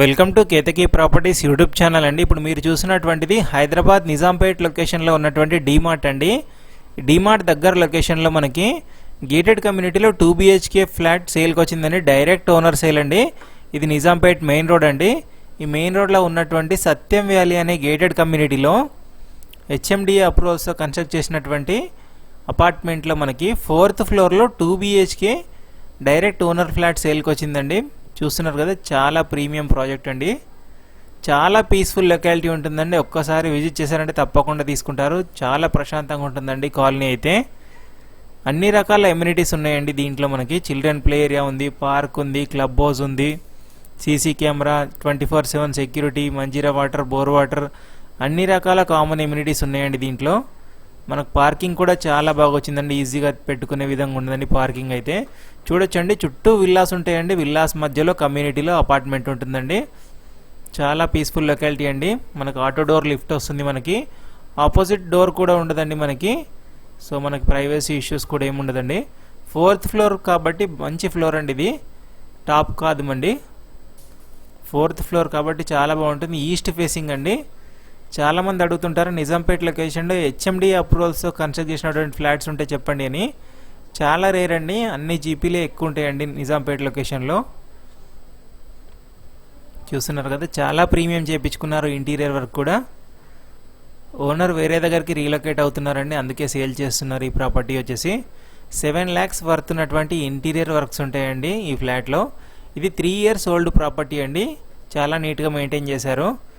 Welcome to Ketaki properties YouTube channel అండి. ఇప్పుడు మీరు చూసినటువంటిది హైదరాబాద్ నిజాంపేట్ లొకేషన్లో ఉన్నటువంటి డీమార్ట్ అండి. డీమార్ట్ దగ్గర లొకేషన్లో మనకి గేటెడ్ కమ్యూనిటీలో టూ బిహెచ్కే ఫ్లాట్ సేల్కి వచ్చిందండి డైరెక్ట్ ఓనర్ సేల్ అండి. ఇది నిజాంపేట్ మెయిన్ రోడ్ అండి. ఈ మెయిన్ రోడ్లో ఉన్నటువంటి సత్యం వ్యాలీ అనే గేటెడ్ కమ్యూనిటీలో హెచ్ఎండిఏ అప్రూవల్స్తో కన్స్ట్రక్ట్ చేసినటువంటి అపార్ట్మెంట్లో మనకి ఫోర్త్ ఫ్లోర్లో two BHK direct owner flat సేల్కి వచ్చిందండి చూస్తున్నారు కదా చాలా ప్రీమియం ప్రాజెక్ట్ అండి. చాలా పీస్ఫుల్ లొకాలిటీ ఉంటుందండి. ఒక్కసారి విజిట్ చేశారంటే తప్పకుండా తీసుకుంటారు. చాలా ప్రశాంతంగా ఉంటుందండి కాలనీ అయితే. అన్ని రకాల ఎమ్యూనిటీస్ ఉన్నాయండి దీంట్లో మనకి. చిల్డ్రన్ ప్లే ఏరియా ఉంది పార్క్ ఉంది క్లబ్ హౌస్ ఉంది. CC camera twenty four seven security Manjeera water bore water అన్ని రకాల కామన్ ఎమ్యూనిటీస్ ఉన్నాయండి దీంట్లో. మనకు పార్కింగ్ కూడా చాలా బాగా వచ్చిందండి ఈజీగా పెట్టుకునే విధంగా ఉండదండి పార్కింగ్ అయితే. చూడొచ్చండి చుట్టూ విల్లాస్ ఉంటాయండి. విల్లాస్ మధ్యలో కమ్యూనిటీలో అపార్ట్మెంట్ ఉంటుందండి. చాలా పీస్ఫుల్ లొకాలిటీ అండి. మనకు ఆటో డోర్ లిఫ్ట్ వస్తుంది మనకి. ఆపోజిట్ డోర్ కూడా ఉండదండి మనకి. సో మనకి ప్రైవసీ ఇష్యూస్ కూడా ఏమి ఉండదండి. ఫోర్త్ ఫ్లోర్ కాబట్టి మంచి ఫ్లోర్ అండి ఇది. టాప్ కాదు అండి ఫోర్త్ ఫ్లోర్ కాబట్టి చాలా బాగుంటుంది. ఈస్ట్ ఫేసింగ్ అండి. చాలామంది అడుగుతుంటారు నిజాంపేట్ లొకేషన్లో హెచ్ఎండి అప్రూవల్స్తో కన్స్ట్రక్ట్ చేసినటువంటి ఫ్లాట్స్ ఉంటే చెప్పండి అని. చాలా రేర్ అండి అన్ని జీపీలే ఎక్కువ ఉంటాయండి నిజాంపేట్ లొకేషన్లో. చూస్తున్నారు కదా చాలా ప్రీమియం చేయించుకున్నారు ఇంటీరియర్ వర్క్ కూడా. ఓనర్ వేరే దగ్గరికి రీలొకేట్ అవుతున్నారండి అందుకే సేల్ చేస్తున్నారు ఈ ప్రాపర్టీ వచ్చేసి. సెవెన్ ల్యాక్స్ వర్త్ ఉన్నటువంటి ఇంటీరియర్ వర్క్స్ ఉంటాయండి ఈ ఫ్లాట్లో. ఇది త్రీ ఇయర్స్ ఓల్డ్ ప్రాపర్టీ అండి చాలా నీట్గా మెయింటైన్ చేశారు.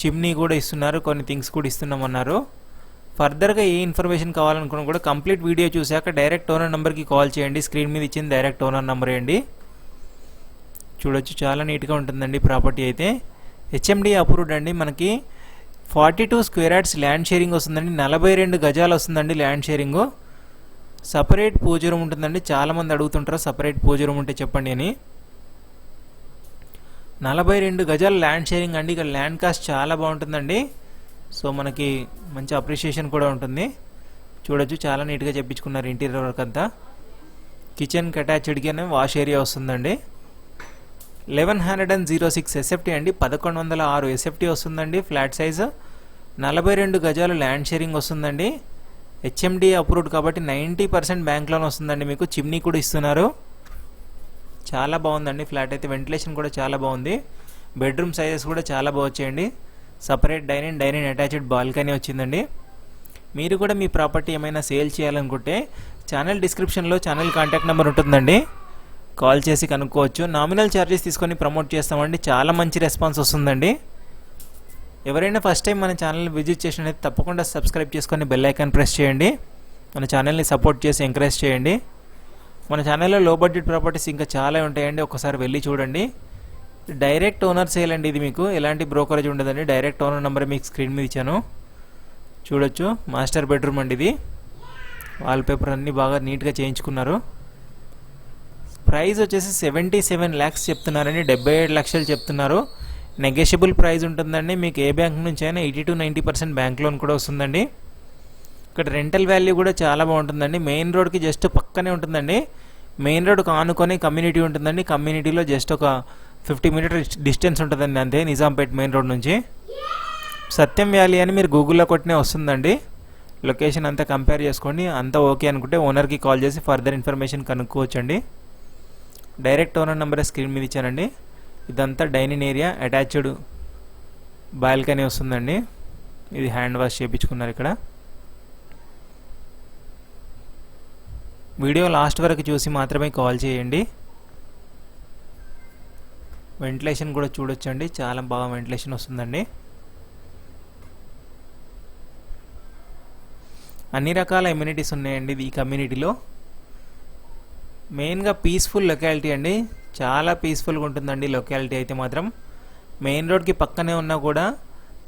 చిమ్నీ కూడా ఇస్తున్నారు కొన్ని థింగ్స్ కూడా ఇస్తున్నామన్నారు. ఫర్దర్గా ఏ ఇన్ఫర్మేషన్ కావాలనుకున్నా కూడా కంప్లీట్ వీడియో చూశాక డైరెక్ట్ ఓనర్ నెంబర్కి కాల్ చేయండి. స్క్రీన్ మీద ఇచ్చింది డైరెక్ట్ ఓనర్ నెంబర్ అండి. చూడొచ్చు చాలా నీట్గా ఉంటుందండి ప్రాపర్టీ అయితే. హెచ్ఎండి అప్రూవ్డ్ అండి మనకి. Forty two square yards land sharing వస్తుందండి. నలభై రెండు గజాలు వస్తుందండి land sharing separate pooja room ఉంటుందండి. చాలామంది అడుగుతుంటారు సపరేట్ పూజ రూమ్ ఉంటే చెప్పండి అని. నలభై రెండు గజాల ల్యాండ్ షేరింగ్ అండి. ఇక్కడ ల్యాండ్ కాస్ట్ చాలా బాగుంటుందండి. సో మనకి మంచి అప్రిషియేషన్ కూడా ఉంటుంది. చూడొచ్చు చాలా నీట్గా చెప్పించుకున్నారు ఇంటీరియర్ వర్క్ అంతా. కిచెన్కి అటాచ్డ్గానే వాష్ ఏరియా వస్తుందండి. Eleven hundred and zero six SFT అండి. పదకొండు వందల ఆరు ఎస్ఎఫ్టీ వస్తుందండి ఫ్లాట్ సైజు. నలభై రెండు గజాలు ల్యాండ్ షేరింగ్ వస్తుందండి. హెచ్ఎండి అప్రూవ్డ్ కాబట్టి నైంటీ పర్సెంట్ బ్యాంక్ లోన్ వస్తుందండి. మీకు చిమ్నీ కూడా ఇస్తున్నారు. చాలా బాగుందండి ఫ్లాట్ అయితే. వెంటిలేషన్ కూడా చాలా బాగుంది. బెడ్రూమ్ సైజెస్ కూడా చాలా బాగా వచ్చాయండి. Separate dining dining attached balcony వచ్చిందండి. మీరు కూడా మీ ప్రాపర్టీ ఏమైనా సేల్ చేయాలనుకుంటే ఛానల్ డిస్క్రిప్షన్లో ఛానల్ కాంటాక్ట్ నెంబర్ ఉంటుందండి. కాల్ చేసి కనుక్కోవచ్చు. నామినల్ ఛార్జెస్ తీసుకొని ప్రమోట్ చేస్తామండి. చాలా మంచి రెస్పాన్స్ వస్తుందండి. ఎవరైనా ఫస్ట్ టైం మన ఛానల్ విజిట్ చేసినట్లయితే తప్పకుండా సబ్స్క్రైబ్ చేసుకొని బెల్ ఐకాన్ ప్రెస్ చేయండి. మన ఛానల్ని సపోర్ట్ చేసి ఎంకరేజ్ చేయండి. మన ఛానల్లో లో బడ్జెట్ ప్రాపర్టీస్ ఇంకా చాలా ఉంటాయండి. ఒకసారి వెళ్ళి చూడండి. డైరెక్ట్ ఓనర్ సేల్ అండి ఇది మీకు. ఎలాంటి బ్రోకరేజ్ ఉండదండి. డైరెక్ట్ ఓనర్ నెంబర్ మీకు స్క్రీన్ మీద ఇచ్చాను. చూడొచ్చు. మాస్టర్ బెడ్రూమ్ అండి ఇది. వాల్పేపర్ అన్నీ బాగా నీట్గా చేయించుకున్నారు. ప్రైస్ వచ్చేసి సెవెంటీ సెవెన్ ల్యాక్స్ చెప్తున్నారండి. డెబ్బై ఏడు లక్షలు చెప్తున్నారు. నెగోషియబుల్ ప్రైస్ ఉంటుందండి. మీకు ఏ బ్యాంక్ నుంచి అయినా eighty to ninety percent bank loan కూడా వస్తుందండి. ఇక్కడ రెంటల్ వాల్యూ కూడా చాలా బాగుంటుందండి. మెయిన్ రోడ్కి జస్ట్ పక్కనే ఉంటుందండి. మెయిన్ రోడ్కి ఆనుకొని కమ్యూనిటీ ఉంటుందండి. కమ్యూనిటీలో జస్ట్ ఒక ఫిఫ్టీ మీటర్ డిస్టెన్స్ ఉంటుందండి అంతే నిజాంపేట్ మెయిన్ రోడ్ నుంచి. సత్యం వ్యాలీ అని మీరు గూగుల్లో కొట్టినే వస్తుందండి. లొకేషన్ అంతా కంపేర్ చేసుకోండి. అంతా ఓకే అనుకుంటే ఓనర్కి కాల్ చేసి ఫర్దర్ ఇన్ఫర్మేషన్ కనుక్కోవచ్చండి. డైరెక్ట్ ఓనర్ నెంబర్ స్క్రీన్ మీద ఇచ్చానండి. ఇదంతా డైనింగ్ ఏరియా అటాచ్డ్ బాల్కనీ వస్తుందండి. ఇది హ్యాండ్ వాష్ చేయించుకున్నారు ఇక్కడ. వీడియో లాస్ట్ వరకు చూసి మాత్రమే కాల్ చేయండి. వెంటిలేషన్ కూడా చూడొచ్చండి. చాలా బాగా వెంటిలేషన్ వస్తుందండి. అన్ని రకాల ఎమ్యూనిటీస్ ఉన్నాయండి ఈ కమ్యూనిటీలో మెయిన్గా పీస్ఫుల్ లొకాలిటీ అండి. చాలా పీస్ఫుల్గా ఉంటుందండి లొకాలిటీ అయితే మాత్రం. మెయిన్ రోడ్కి పక్కనే ఉన్నా కూడా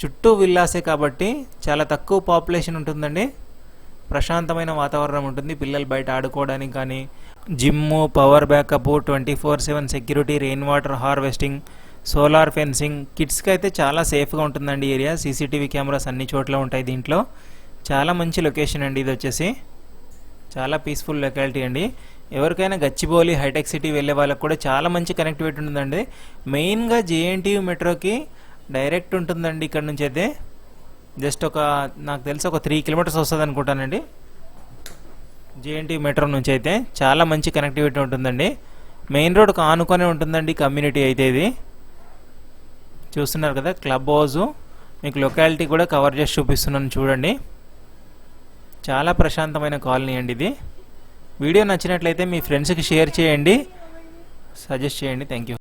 చుట్టూ విల్లాసే కాబట్టి చాలా తక్కువ పాపులేషన్ ఉంటుందండి. ప్రశాంతమైన వాతావరణం ఉంటుంది. పిల్లలు బయట ఆడుకోవడానికి కానీ gym power backup twenty four seven security rain water harvesting solar fencing కిడ్స్కి అయితే చాలా సేఫ్గా ఉంటుందండి ఏరియా. సీసీటీవీ కెమెరాస్ అన్ని చోట్ల ఉంటాయి దీంట్లో. చాలా మంచి లొకేషన్ అండి ఇది వచ్చేసి. చాలా పీస్ఫుల్ లొకాలిటీ అండి. ఎవరికైనా గచ్చిబౌలి హైటెక్ సిటీ వెళ్ళే వాళ్ళకి కూడా చాలా మంచి కనెక్టివిటీ ఉంటుందండి. మెయిన్గా జేఎన్టీయూ మెట్రోకి డైరెక్ట్ ఉంటుందండి ఇక్కడ నుంచి అయితే. జస్ట్ ఒక నాకు తెలిసి ఒక త్రీ కిలోమీటర్స్ వస్తుంది అనుకుంటానండి. జేఎన్టీ మెట్రో నుంచి అయితే చాలా మంచి కనెక్టివిటీ ఉంటుందండి. మెయిన్ రోడ్కి ఆనుకొని ఉంటుందండి కమ్యూనిటీ అయితే ఇది. చూస్తున్నారు కదా క్లబ్ హౌజు మీకు లొకాలిటీ కూడా కవర్ చేసి చూపిస్తున్నాను చూడండి. చాలా ప్రశాంతమైన కాలనీ అండి ఇది. వీడియో నచ్చినట్లయితే మీ ఫ్రెండ్స్కి షేర్ చేయండి. సజెస్ట్ చేయండి. Thank you